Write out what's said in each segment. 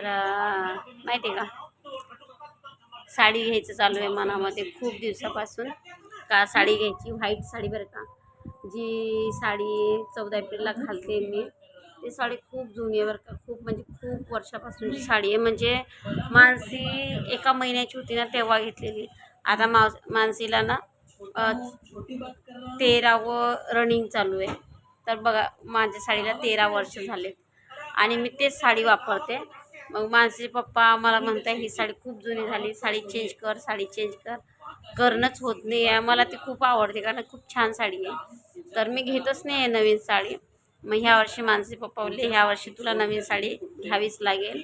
तर माहिती आहे का? साडी घ्यायचं चालू आहे मनामध्ये खूप दिवसापासून. का साडी घ्यायची? व्हाईट साडी बरं का. जी साडी चौदा एप्रिलला घालते मी ती साडी खूप जुनी आहे बरं का. खूप म्हणजे खूप वर्षापासूनची साडी आहे. म्हणजे मानसी एका महिन्याची होती ना तेव्हा घेतलेली. आता मा मानसीला ना तेरावं रनिंग चालू आहे. तर बघा माझ्या साडीला तेरा वर्ष झाले आणि मी तेच साडी वापरते. मग माझे पप्पा मला म्हणताय ही साडी खूप जुनी झाली साडी चेंज कर साडी चेंज कर. करणंच होत नाही आहे. मला ती खूप आवडते कारण खूप छान साडी आहे. तर मी घेतच नाही आहे नवीन साडी. मग ह्या वर्षी माणसे पप्पा बोलले ह्या वर्षी तुला नवीन साडी घ्यावीच लागेल.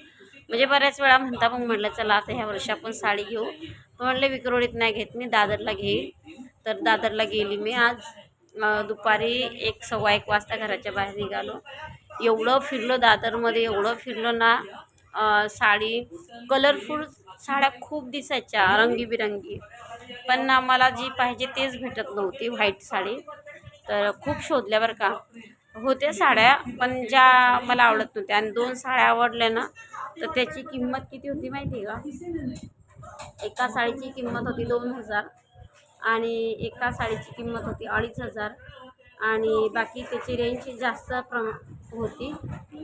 म्हणजे बऱ्याच वेळा म्हणता मग म्हटलं चला आता ह्या वर्षी आपण साडी घेऊ. पण म्हटलं विक्रोळीत नाही घेत मी दादरला घेईल. तर दादरला गेली मी आज. दुपारी एक सव्वा एक वाजता घराच्या बाहेर निघालो. एवढं फिरलो दादरमध्ये एवढं फिरलो ना साडी कलरफुल साड्या खूप दिसायच्या रंगीबिरंगी. पण आम्हाला जी पाहिजे तेच भेटत नव्हती व्हाईट साडी. तर खूप शोधल्या का. होत्या साड्या पण ज्या मला आवडत नव्हत्या. आणि दोन साड्या आवडल्या ना तर त्याची किंमत किती होती माहिती आहे का? एका साडीची किंमत होती दोन हजार आणि एका साडीची किंमत होती अडीच हजार. आणि बाकी त्याची रेंज जास्त प्रमा होती.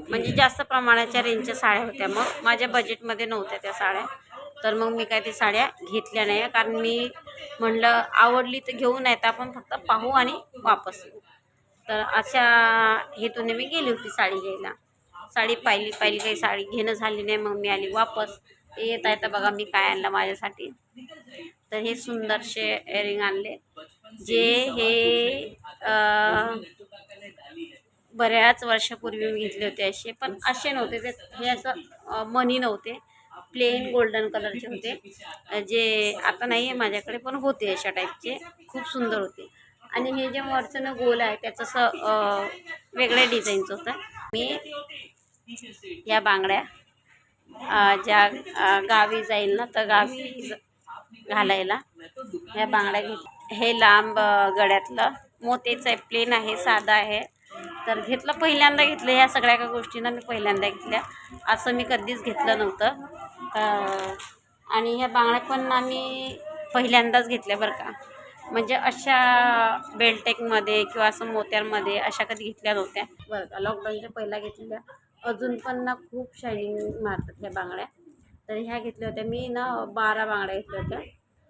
म्हणजे जास्त प्रमाणाच्या रेंजच्या साड्या होत्या मग. माझ्या बजेटमध्ये नव्हत्या त्या साड्या. तर मग मी काय त्या साड्या घेतल्या नाही. कारण मी म्हणलं आवडली तर घेऊ नाही तर आपण फक्त पाहू आणि वापस येऊ. तर अशा हेतूने मी गेली होती साडी घ्यायला. साडी पाहिली पाहिली काही साडी घेणं झाली नाही. मग मी आली वापस. ते आहे तर बघा मी काय आणलं माझ्यासाठी. तर हे सुंदरसे एअरिंग आणले. जे हे बऱ्याच वर्षापूर्वी मी घेतले होते असे पण असे नव्हते ते. हे असं मनी नव्हते. प्लेन गोल्डन कलरचे होते. जे आता नाही आहे माझ्याकडे पण होते अशा टाईपचे खूप सुंदर होते. आणि हे जे वरचं ना गोल आहे त्याचं असं वेगळ्या डिझाईनचं होतं. मी या बांगड्या ज्या गावी जाईल ना तर गावी घालायला ह्या बांगड्या घेत हे लांब गड्यातलं गळ्यातलं. मोतेचं आहे प्लेन आहे साधा आहे. तर घेतलं पहिल्यांदा घेतलं ह्या सगळ्या गोष्टींना मी पहिल्यांदा घेतल्या. असं मी कधीच घेतलं नव्हतं. आणि ह्या बांगड्या पण आम्ही पहिल्यांदाच घेतल्या बरं का. म्हणजे अशा बेल्टेकमध्ये किंवा असं मोत्यांमध्ये अशा कधी घेतल्या नव्हत्या. बरं का लॉकडाऊनच्या पहिल्या घेतलेल्या. अजून पण ना खूप शायनिंग मारतात ह्या बांगड्या. तर ह्या घेतल्या होत्या. मी ना बारा बांगड्या घेतल्या होत्या.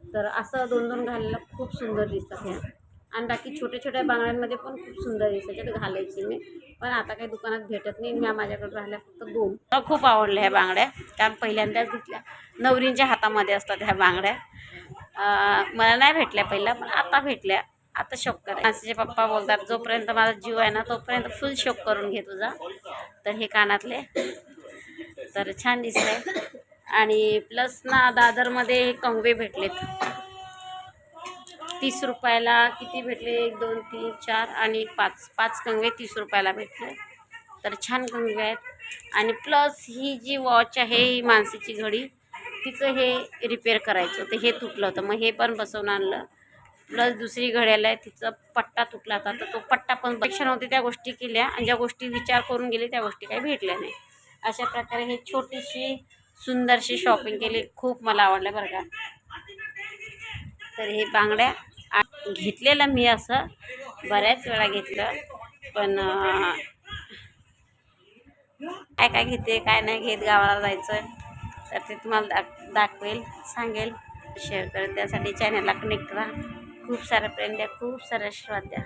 तर असं दोन दोन घालायला खूप सुंदर दिसतात ह्या. आणि बाकी छोट्या छोट्या बांगड्यांमध्ये पण खूप सुंदर दिसायचे तर घालायची मी. पण आता काही दुकानात भेटत नाही मी माझ्याकडे राहिल्या फक्त दोन. मला खूप आवडल्या ह्या बांगड्या कारण पहिल्यांदाच घेतल्या नवरींच्या हातामध्ये असतात ह्या बांगड्या. मला नाही भेटल्या पहिल्या पण आता भेटल्या. आता शौक करा. मानसीचे पप्पा बोलतात जोपर्यंत माझा जीव आहे ना तोपर्यंत फुल शॉक करून घे तुझा. तर हे कानातले. तर छान दिसले आणि प्लस ना दादरमध्ये हे कंगवे भेटलेत. तीस रुपयाला किती भेटले? एक दोन तीन चार आणि पाच. पाच कंगवे तीस रुपयाला भेटले. तर छान कंगवे आहेत. आणि प्लस ही जी वॉच आहे ही माणसाची घडी तिचं हे रिपेअर करायचं होतं. हे तुटलं होतं. मग हे पण बसवून आणलं. प्लस दुसरी घड्याला आहे तिचा पट्टा तुटला होता. तर तो पट्टा पण परीक्षण होते त्या गोष्टी केल्या आणि ज्या गोष्टी विचार करून गेले त्या गोष्टी काही भेटल्या नाही. अशा प्रकारे हे छोटीशी सुंदरशी शॉपिंग केली. खूप मला आवडलं बरं का. तर हे बांगड्या घेतलेलं मी असं बऱ्याच वेळा घेतलं पण काय काय घेते काय नाही घेत गावाला जायचं तर ते तुम्हाला दाख दाखवेल सांगेल शेअर करेल. त्यासाठी चॅनलला कनेक्ट राहा. खूप साऱ्या प्रेम द्या खूप सारे आशीर्वाद द्या.